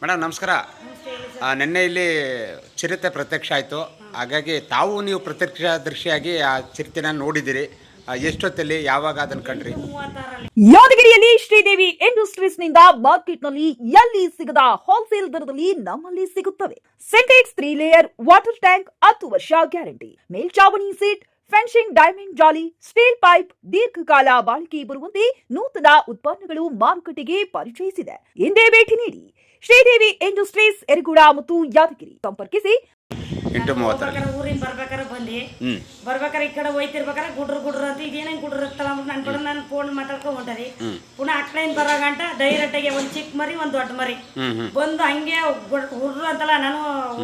Madam, ನಮಸ್ಕಾರ. ನಿನ್ನೆ ಇಲ್ಲಿ ಚಿರತೆ ಪ್ರತ್ಯಕ್ಷ ಆಯಿತು. ಹಾಗಾಗಿ ತಾವು ನೀವು ಪ್ರತ್ಯಕ್ಷದರ್ಶಿಯಾಗಿ ಆ ಚಿರತೆನ ನೋಡಿದಿರಿ. ಎಷ್ಟೊತ್ತಲ್ಲಿ, ಯಾವಾಗ ಅದನ್ನು ಕಂಡ್ರಿ? ಯಾದಗಿರಿಯಲ್ಲಿ ಶ್ರೀದೇವಿ ಇಂಡಸ್ಟ್ರೀಸ್ನಿಂದ ಮಾರ್ಕೆಟ್ನಲ್ಲಿ ಎಲ್ಲಿ ಸಿಗದ ಹೋಲ್ಸೇಲ್ ದರದಲ್ಲಿ ನಮ್ಮಲ್ಲಿ ಸಿಗುತ್ತವೆ. Syntex three layer water tank ಹತ್ತು ವರ್ಷ ಗ್ಯಾರಂಟಿ. ಮೇಲ್ಚಾವಣಿ ಸೀಟ್ ಫೆನ್ಸಿಂಗ್ ಡೈಮಂಡ್ ಜಾಲಿ ಸ್ಟೀಲ್ ಪೈಪ್ ದೀರ್ಘಕಾಲ ಬಾಳಿಕೆ ಬರುವಂತೆ ನೂತನ ಉತ್ಪನ್ನಗಳು ಮಾರುಕಟ್ಟೆಗೆ ಪರಿಚಯಿಸಿದೆ. ಎಂದೇ ಭೇಟಿ ನೀಡಿ ಶ್ರೀದೇವಿ ಇಂಡಸ್ಟ್ರೀಸ್, ಎರಗುಡ ಮತ್ತು ಯಾದಗಿರಿ. ಸಂಪರ್ಕಿಸಿ. ಮೂವತ್ತರಲ್ಲಿ. ಊರಿಗೆ ಬರ್ಬೇಕಾರೆ ಬಂದು ಬರ್ಬೇಕಾರೆ ಈ ಕಡೆ ಹೋಯ್ತಿರ್ಬೇಕಾರೆ ಗುಡ್ರು ಗುಡ್ರು ಅಂತ ಇದೇನೇನು ಗುಡ್ರು ಇರ್ತಲ್ಲ ಅಂದ್ಬಿಟ್ಟು ನನ್ನ ಕೂಡ ನಾನು ಫೋನ್ ಮಾತಾಡ್ಕೊಂಡು ಹೊಂಟರಿ ಪುನಃ ಆ ಕಡೆಯಿಂದ ಬರೋ ಗಂಟ ಡೈರೆಕ್ಟಾಗಿ ಒಂದು ಚಿಕ್ಕ ಮರಿ ಒಂದು ದೊಡ್ಡ ಮರಿ. ಬಂದು ಹಂಗೆ ಹುಡ್ರು ಅಂತಲ್ಲ ನಾನು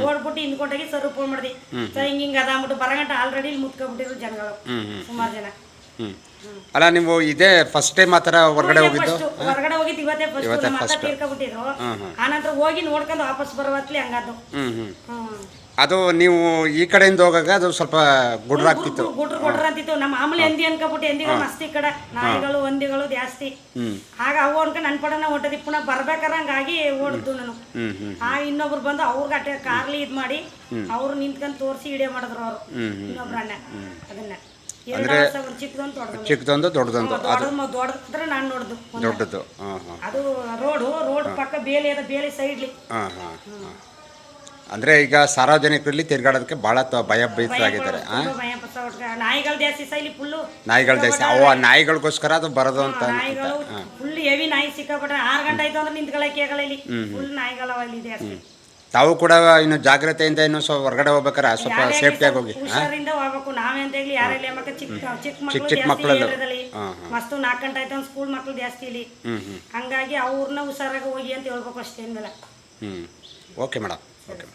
ಓಡ್ಬಿಟ್ಟು ಹಿಂದ್ಕೊಂಡಾಗಿ ಸರ್ ಫೋನ್ ಮಾಡಿದೆ. ಸರ್ ಹಿಂಗೆ ಹಿಂಗೆ ಅದ ಅಂದ್ಬಿಟ್ಟು ಬರಗಂಟ ಆಲ್ರೆಡಿ ಇಲ್ಲಿ ಮುತ್ಕೊಬಿಟ್ಟಿರು ಜನಗಳು. ಸುಮಾರು ಜನ. ಅಲ್ಲ ನೀವು ಇದೇ ಫಸ್ಟ್ ಟೈಮ್ ಆತರ ಥರ ಹೊರಗಡೆ ಹೋಗಿದ್ದು? ಹೊರಗಡೆ ಹೋಗಿದ್ದು ಇವತ್ತೇ ಫಸ್ಟ್ ಇವತ್ತೇ ನಮ್ಮ ಅತ್ತ first. ತೀರ್ಕೊಬಿಟ್ಟಿದ್ರು. ಹ್ಮ್, ಹ್ಮ್. ಆನಂತರ ಹೋಗಿ ನೋಡ್ಕೊಂಡು ವಾಪಸ್ ಬರುವತ್ಲಿ ಹಂಗಾದ್ರು ಹ್ಞೂ ಹ್ಞೂ ಹ್ಮ್. ಅದು ನೀವು ಈ ಕಡೆಯಿಂದ ಹೋಗಾಗ ಅದು ಸ್ವಲ್ಪ ಗುಡ್ರಾಗ್ತಿತ್ತು ಗುಡ್ರು ಗುಡ್ರ ಅಂತಿತ್ತು. ನಮ್ಮ ಮಾಮೂಲಿ ಹಂದಿ ಅನ್ಕೊಬಿಟ್ಟು ಹಂದಿಗಳು ಮಸ್ತಿ ಕಡೆ ನಾಯಿಗಳು ಹಂದಿಗಳು ಜಾಸ್ತಿ. ಹ್ಞೂ ಆಗ ಅವು ಅನ್ಕೊಂಡು ನನ್ನ ಪಡನ ಹೊಂಟದಿ ಪುನಃ ಬರ್ಬೇಕಾರೆ ಹಂಗಾಗಿ ಓಡಿದ್ದು ನಾನು ಹ್ಞೂ ಹ್ಞೂ ಆ ಇನ್ನೊಬ್ರು ಬಂದು ಅವ್ರಿಗೆ ಅಟ್ಟೆ ಕಾರ್ಲಿ ಇದ್ ಮಾಡಿ ಅವ್ರು ನಿಂತ್ಕೊಂಡು ತೋರಿಸಿ ಇಡೇ ಮಾಡಿದ್ರು ಅವರು. ಇನ್ನೊಬ್ರು ಅಣ್ಣ ಅದನ್ನ. ಒಂದು ಚಿಕ್ಕದೊಂದು ದೊಡ್ಡದು ಚಿಕ್ಕದೊಂದು ದೊಡ್ಡದೊಂದು. ಅದು ದೊಡ್ಡದು ದೊಡ್ಡದ್ರೆ ನಾನು ನೋಡ್ದು. ದೊಡ್ಡದು. ಅದು ರೋಡು ರೋಡ್ ಪಕ್ಕ ಬೇಲಿ ಅದ ಬೇಲಿ ಸೈಡ್ಲಿ. ಹಾಂ ಹಾಂ ಹಾಂ. ಅಂದರೆ ಈಗ ಸಾರ್ವಜನಿಕರಲ್ಲಿ ತಿರ್ಗಾಡೋದಕ್ಕೆ ಬಹಳ ಭಯ ಭೀತರಾಗಿದ್ದಾರೆ. ನಾಯಿಗಳ ದೇಸಿ ಸೈಲಿ ಫುಲ್ಲು ನಾಯಿಗಳ ಜಾಸ್ತಿ. ಅವ ನಾಯಿಗಳಿಗೋಸ್ಕರ ಅದು ಬರೋದು ಅಂತ ಫುಲ್ ಹೆವಿ ನಾಯಿ ಸಿಕ್ಕಾಬಿಟ್ರೆ ಆರು ಗಂಟೆ ಆಯ್ತು ಅಂದ್ರೆ ನಿಂತ್ಕೊಳ್ಳಕ್ಕೆ ಆಗಲ್ಲ ಇಲ್ಲಿ. ಫುಲ್ ನಾಯಿಗಳವ ಇಲ್ಲಿ ಜಾಸ್ತಿ. ತಾವು ಕೂಡ ಇನ್ನು ಜಾಗ್ರತೆಯಿಂದ ಇನ್ನು ಸ್ವಲ್ಪ ಹೊರಗಡೆ ಹೋಗ್ಬೇಕಾರೆ ಸ್ವಲ್ಪ ಸೇಫ್ಟಿಯಾಗಿ ಹೋಗಿ ಹುಷಾರಿಂದ ಹೋಗ್ಬೇಕು. ನಾವೇ ಅಂತ ಹೇಳಿ ಯಾರೆಲ್ಲ ಚಿಕ್ಕ ಚಿಕ್ಕ ಮಕ್ಕಳು ಚಿಕ್ಕ ಮಕ್ಕಳು ಮಸ್ತು ನಾಲ್ಕು ಗಂಟೆ ಆಯ್ತು ಸ್ಕೂಲ್ ಮಕ್ಕಳು ಜಾಸ್ತಿ ಇಲ್ಲಿ. ಹಂಗಾಗಿ ಅವ್ರನ್ನ ಹುಷಾರಾಗಿ ಹೋಗಿ ಅಂತ ಹೇಳ್ಬೇಕು ಅಷ್ಟೇ ಮೇಲೆ ಹ್ಞೂ ಓಕೆ ಮೇಡಮ್ ಓಕೆ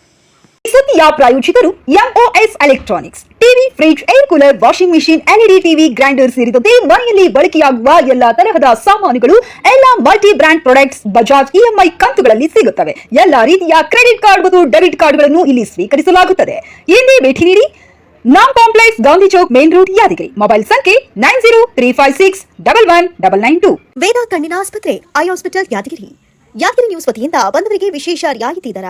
ಸುದ್ದಿಯ ಪ್ರಾಯೋಜಕರು MOS electronics TV, fridge air cooler washing machine LED TV grinder ಸೇರಿದಂತೆ ಮನೆಯಲ್ಲಿ ಬಳಕೆಯಾಗುವ ಎಲ್ಲಾ ತರಹದ ಸಾಮಾನುಗಳು, ಎಲ್ಲಾ multi brand products Bajaj EMI ಕಂತುಗಳಲ್ಲಿ ಸಿಗುತ್ತವೆ. ಎಲ್ಲಾ ರೀತಿಯ ಕ್ರೆಡಿಟ್ ಕಾರ್ಡ್ ಮತ್ತು ಡೆಬಿಟ್ ಕಾರ್ಡ್ಗಳನ್ನು ಇಲ್ಲಿ ಸ್ವೀಕರಿಸಲಾಗುತ್ತದೆ. ಇಲ್ಲಿ ಭೇಟಿ ನೀಡಿ Naam complex, Gandhi Chowk, main road, Yadgir. Mobile ಸಂಖ್ಯೆ nine zero three five six double one double nine two. Veda ಕಣ್ಣಿನ ಆಸ್ಪತ್ರೆ, eye hospital, Yadgir. Yadgir news ವತಿಯಿಂದ ಬಂದವರಿಗೆ ವಿಶೇಷ ರಿಯಾಯಿತಿ ದರ.